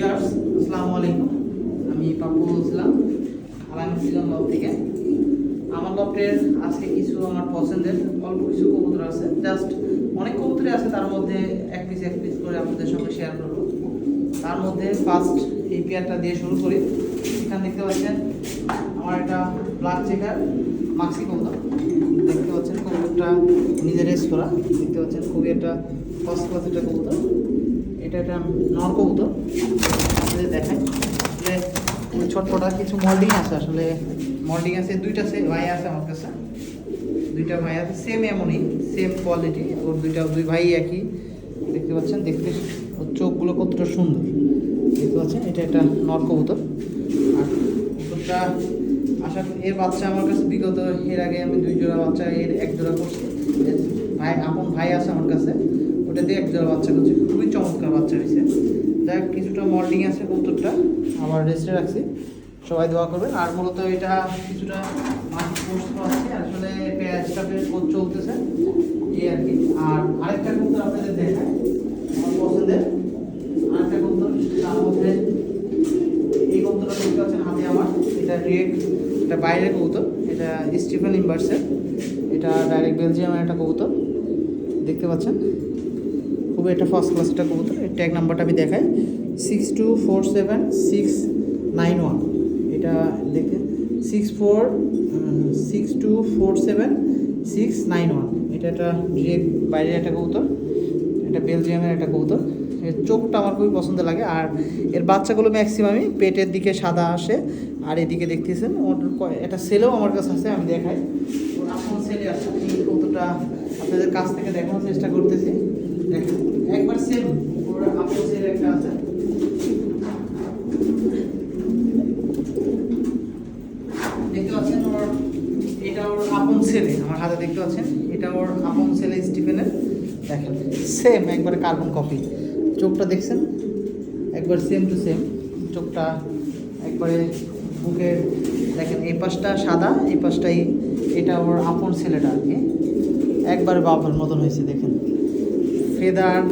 Viewers, আসসালামু আলাইকুম। আমি পাপ্পু বলছিলাম আলাম ছিলাম লব থেকে। আমার লফটের আজকে কিছু আমার পছন্দের, অল্প কিছু কবুতর আছে। জাস্ট অনেক কবুতরই আছে, তার মধ্যে এক পিস এক পিস করে আপনাদের সঙ্গে শেয়ার করব। তার মধ্যে ফার্স্ট এই পেয়ারটা দিয়ে শুরু করি। এখানে দেখতে পাচ্ছেন, আমার একটা ব্ল্যাক চেকার মাক্সি কবুতর। দেখতে পাচ্ছেন কবুতরটা নিজে রেস করা। দেখতে পাচ্ছেন খুবই একটা ফার্স্ট ক্লাস একটা কবুতর। এটা একটা নর কবুতর আপনাদের দেখাই আসলে ছোটটা কিছু মল্ডিং আছে আসলে। মল্ডিং আছে, দুইটা সে ভাই আছে আমার কাছে। দুইটা ভাই আছে সেম এমনই সেম কোয়ালিটি ওর দুইটা দুই ভাই একই। দেখতে পাচ্ছেন, দেখতে ওর চোখগুলো কতটা সুন্দর। দেখতে পাচ্ছেন, এটা একটা নর আর কবুতরটা আশা এর বাচ্চা আমার কাছে বিগত এর আগে আমি দুই জোড়া বাচ্চা এর এক জোড়া করছি। ভাই আপন ভাই আছে আমার কাছে। ওটা দিয়ে এক জোড়া বাচ্চা করছি খুবই চমৎকার বাচ্চা হয়েছে। যাই হোক, কিছুটা মল্ডিং আছে কবুতরটা আবার রেস্টে রাখছি। সবাই দোয়া করবেন। আর মূলত এটা কিছুটা মাটি পোস্ট করাচ্ছি আসলে পেঁয়াজটা বেশ চলতেছে। এই আর কি। আর আরেকটা কবুতর আপনাদের দেখায় আমার পছন্দের আরেকটা কবুতর তার মধ্যে এই কবুতরটা দেখতে পাচ্ছেন হাতে আমার। এটা ডিরেক্ট এটা বাইরের কবুতর। এটা স্টিফেন ইম্বার্সের এটা ডাইরেক্ট বেলজিয়ামের একটা কবুতর। দেখতে পাচ্ছেন? খুবই একটা ফার্স্ট ক্লাস একটা কবুতর এর ট্যাগ নাম্বারটা আমি দেখাই। Six two four seven six nine one এটা দেখে। Six four six two four seven six nine one এটা একটা ডিরেক্ট বাইরের একটা কবুতর, এটা বেলজিয়ামের একটা কবুতর। এর চোখটা আমার খুবই পছন্দ লাগে, আর এর বাচ্চাগুলো ম্যাক্সিমামই পেটের দিকে সাদা আসে, আর এদিকে দেখতেছেন, ওর একটা সেলেও আমার কাছে আছে, আমি দেখাই। ওর আপন সেলে আছে কবুতরটা আপনাদের কাছ থেকে দেখানোর চেষ্টা করতেছি। দেখেন। ওর সেলে একটা আছে দেখতে পাচ্ছেন ওর, এটা ওর আপন ছেলে, আমার হাতে দেখতে পাচ্ছেন, এটা ওর আপন ছেলে স্টিফেনের, দেখেন সেম একবারে কার্বন কপি চোখটা দেখছেন? একবার সেম টু সেম চোখটা একবারে বুকের দেখেন, এই পাশটা সাদা, এই পাশটাই এটা ওর আপন ছেলেটা আর কি। একবারে বাবার মতন হয়েছে, দেখেন। ফেদার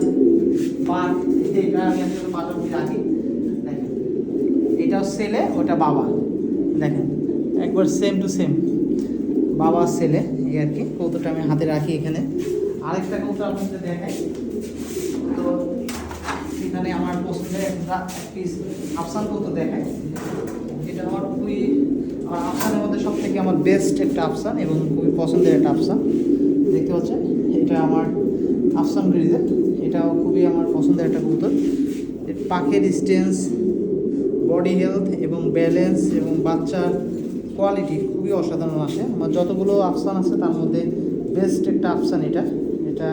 পাট এটা আমি আসলে পাটাপি রাখি। দেখেন। এটাও ছেলে, ওটা বাবা। দেখেন, একবার সেম টু সেম বাবা, ছেলে, এই আর কি। কৌতুটা আমি হাতে রাখি এখানে। আরেকটা কৌতো আপনাদের দেখাই। তো এখানে আমার পছন্দের একটা পিস আফসান কৌতো দেখাই। এটা আমার খুবই, আমার আফসানের মধ্যে সব থেকে আমার বেস্ট একটা আফসান এবং খুবই পছন্দের একটা আফসান। দেখতে পাচ্ছেন? এটা আমার আফসান গ্রিজের এটাও খুবই আমার পছন্দের একটা কবুতর। পাখের ডিস্টেন্স বডি হেলথ এবং ব্যালেন্স এবং বাচ্চার কোয়ালিটি খুবই অসাধারণ আসে। আমার যতগুলো আফসান আছে তার মধ্যে বেস্ট একটা আফসান এটা। এটা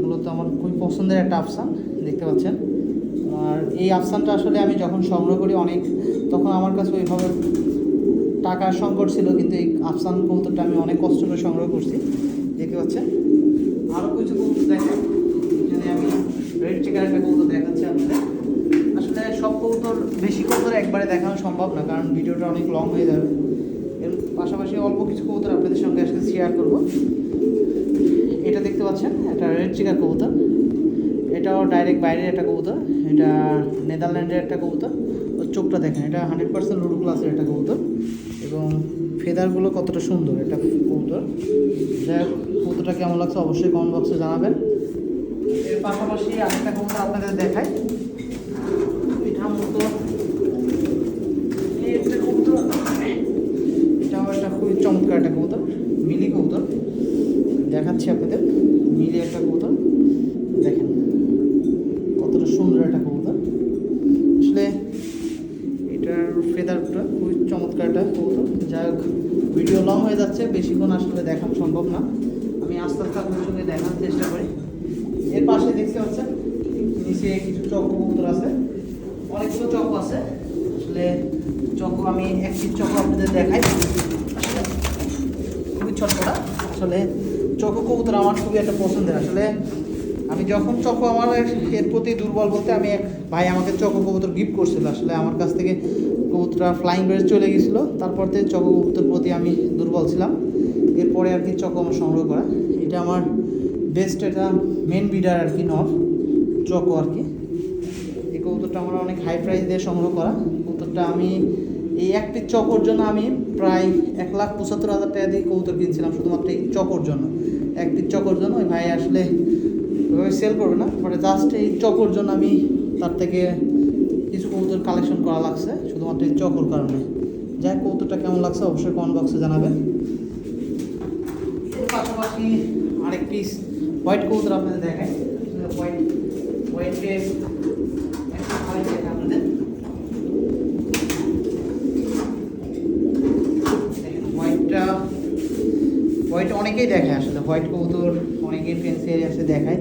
মূলত আমার খুবই পছন্দের একটা আফসান দেখতে পাচ্ছেন। আর এই আফসানটা আসলে আমি যখন সংগ্রহ করি অনেক, তখন আমার কাছে ওইভাবে টাকার সংকট ছিল, কিন্তু এই আফসান কবুতরটা আমি অনেক কষ্ট করে সংগ্রহ করছি। দেখতে পাচ্ছেন? আরও কিছু কবুতর দেখেন। এখানে আমি রেড চিকার একটা কবুতর দেখাচ্ছি আপনাদের। আসলে সব কবুতর, বেশি কবুতর একবারে দেখানো সম্ভব না, কারণ ভিডিওটা অনেক লং হয়ে যাবে। এর পাশাপাশি অল্প কিছু কবুতর আপনাদের সঙ্গে আজকে শেয়ার করব। এটা দেখতে পাচ্ছেন, এটা রেড চিকার কবুতর। এটাও ডাইরেক্ট বাইরের একটা কবুতর, এটা নেদারল্যান্ডের একটা কবুতর। ওর চোখটা দেখেন, এটা হান্ড্রেড পার্সেন্ট লুডু ক্লাসের একটা কবুতর। এবং ফেদারগুলো কতটা সুন্দর একটা কবুতর। যাই হোক, কবুতরটা কেমন লাগছে অবশ্যই কমেন্ট বক্সে জানাবেন। এর পাশাপাশি আরেকটা কবুতর আপনাদের দেখাই। এটা এই একটা কবুতর এটাও একটা খুবই চমৎকার একটা কবুতর, মিলি কবুতর। দেখাচ্ছি আপনাদের, মিলি একটা কবুতর। দেখেন, কতটা সুন্দর একটা কবুতর। আসলে এটার ফেদারটা খুবই চমৎকার একটা কবুতর। যাই হোক ভিডিও লং হয়ে যাচ্ছে, বেশিক্ষণ আসলে দেখানো সম্ভব না। আমি আস্তে আস্তে আপনার সঙ্গে দেখার চেষ্টা করি। এর পাশে দেখতে পাচ্ছেন, নিচে কিছু চক্র কবুতর আছে। অনেকগুলো চক্র আছে। আসলে চক্র আমি এক পিস চক্র আপনাদের দেখাই। খুবই চটপটা। আসলে চকো কবুতর আমার খুবই একটা পছন্দের। আসলে আমি যখন চকো আমার এর প্রতি দুর্বল বলতে আমি ভাই আমাকে চকো কবুতর গিফট করছিল। আসলে আমার কাছ থেকে কবুতরটা ফ্লাইং বেড়ে চলে গেছিল। তারপর থেকে চকো কবুতর প্রতি আমি দুর্বল ছিলাম। এরপরে আর কি চকো আমার সংগ্রহ করা। এটা আমার বেস্ট এটা মেন বিডার আর কি নর চকো আর কি। এই কবুতরটা আমার অনেক হাই প্রাইস দিয়ে সংগ্রহ করা। কবুতরটা আমি এই একটি চকর জন্য আমি প্রায় এক লাখ পঁচাত্তর হাজার টাকা দিয়ে কবুতর কিনছিলাম, শুধুমাত্র এই চকর জন্য। একটি চকর জন্য, ওই ভাই আসলে ওইভাবে সেল করবে না মানে জাস্ট এই চকর জন্য আমি তার থেকে কিছু কবুতর কালেকশন করা লাগছে, শুধুমাত্র এই চকর কারণে। যাই কবুতরটা কেমন লাগছে অবশ্যই কমেন্ট বক্সে জানাবেন। পাশাপাশি আরেক পিস হোয়াইট কবুতর আপনাদের দেখায় হোয়াইট হোয়াইটে একটা হোয়াইট দেখায় আপনাদের। হোয়াইটটা হোয়াইট অনেকেই দেখায় আসলে। হোয়াইট কবুতর অনেকেই ফেন্সি এসে দেখায়।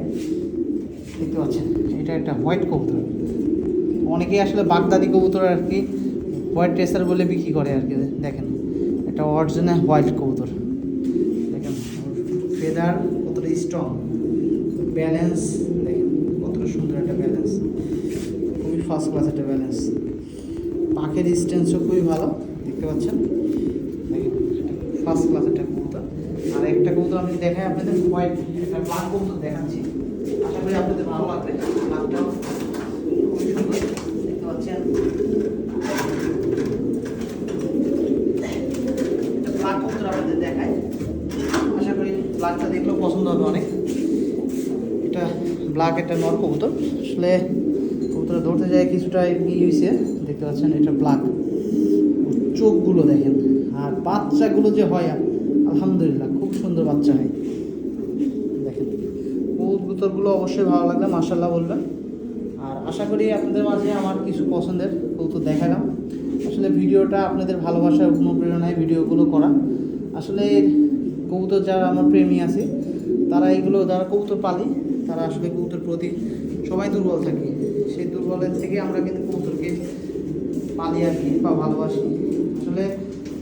দেখতে পাচ্ছেন, এটা একটা হোয়াইট কবুতর অনেকেই আসলে বাগদাদি কবুতর আর কি হোয়াইট টেসার বলে বিক্রি করে আর কি, দেখেন। এটা অরিজিনাল হোয়াইট কবুতর দেখেন ফেদার কতটা স্ট্রং ব্যালেন্স দেখেন কতটা সুন্দর একটা ব্যালেন্স খুবই ফার্স্ট ক্লাস একটা ব্যালেন্স পাখের ডিস্টেন্সও খুবই ভালো, দেখতে পাচ্ছেন? ফার্স্ট ক্লাস একটা কবুতর। আর একটা কবুতর আমি দেখাই আপনাদের হোয়াইট একটা ব্ল্যাক কবুতর দেখাচ্ছি। আশা করি আপনাদের ভালো লাগবে। ব্ল্যাকটাও খুবই সুন্দর, দেখতে পাচ্ছেন? ব্ল্যাক কবুতর আপনাদের দেখায় আশা করি ব্ল্যাকটা দেখলেও পছন্দ হবে অনেক। ব্ল্যাক একটা নর কবুতর। আসলে কবুতর ধরতে যায় কিছুটা ই হয়েছে দেখতে পাচ্ছেন এটা ব্ল্যাক। চোখগুলো দেখেন, আর বাচ্চাগুলো যে হয়, আলহামদুলিল্লাহ, খুব সুন্দর বাচ্চা হয়। দেখেন, কবুতরগুলো অবশ্যই ভালো লাগলে মার্শাল্লাহ বলবেন আর আশা করি আপনাদের মাঝে আমার কিছু পছন্দের কবুতর দেখালাম। আসলে ভিডিওটা আপনাদের ভালোবাসার অনুপ্রেরণায় ভিডিওগুলো করা। আসলে কবুতর যারা আমার প্রেমী আছে তারা এগুলো, যারা কবুতর পালি, তারা আসলে কবুতর প্রতি সবাই দুর্বল থাকে। সেই দুর্বলের থেকে আমরা কিন্তু কবুতরকে পালি আর কি বা ভালোবাসি। আসলে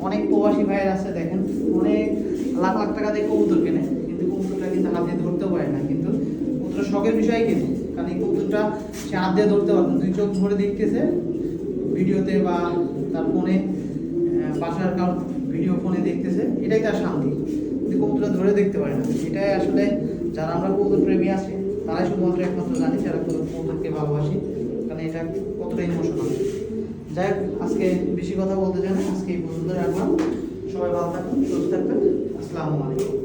অনেক প্রবাসী ভাইয়ের আছে, দেখেন, অনেক লাখ লাখ টাকা দিয়ে কবুতর কেনে, কিন্তু কবুতরটা কিন্তু হাত দিয়ে ধরতেও পারে না। কিন্তু কবুতর শখের বিষয় কেনে কারণ এই কবুতরটা সে হাত দিয়ে ধরতে পারবে না। দুই চোখ ধরে দেখতেছে ভিডিওতে বা তার ফোনে বাসার কারণ ভিডিও ফোনে দেখতেছে, এটাই তার শান্তি। কিন্তু কবুতরটা ধরে দেখতে পারে না। এটাই আসলে যারা আমরা কবুতর প্রেমী আছি, তারাই শুধুমাত্র একমাত্র জানি যারা কবুতরকে ভালোবাসি। কারণ এটা কতটা ইমোশনাল যাই হোক, আজকে বেশি কথা বলতে চাই আজকে এই পর্যন্ত রাখলাম। সবাই ভালো থাকবেন সুস্থ থাকবেন। আসসালামু আলাইকুম।